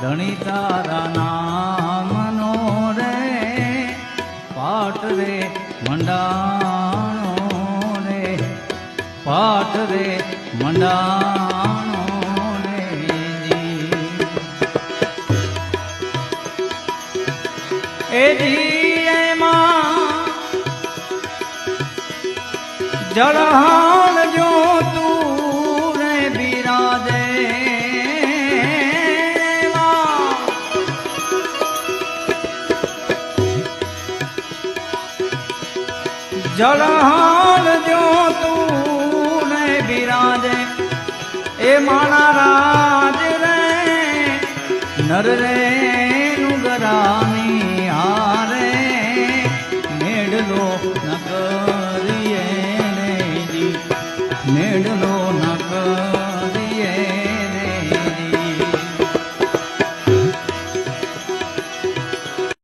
ધણી તારા નામનો રે પાઠ રે મંડાણો રે પાઠ રે મંડાણો રે. એ જી એમાં જળહાણ જો તું રે બિરાજે જળહાલ જો તું ને બિરાજે, એ માણા રાજ રે, નર રે નુગરામી હારે મેડલો નગરીએ ને મેડલો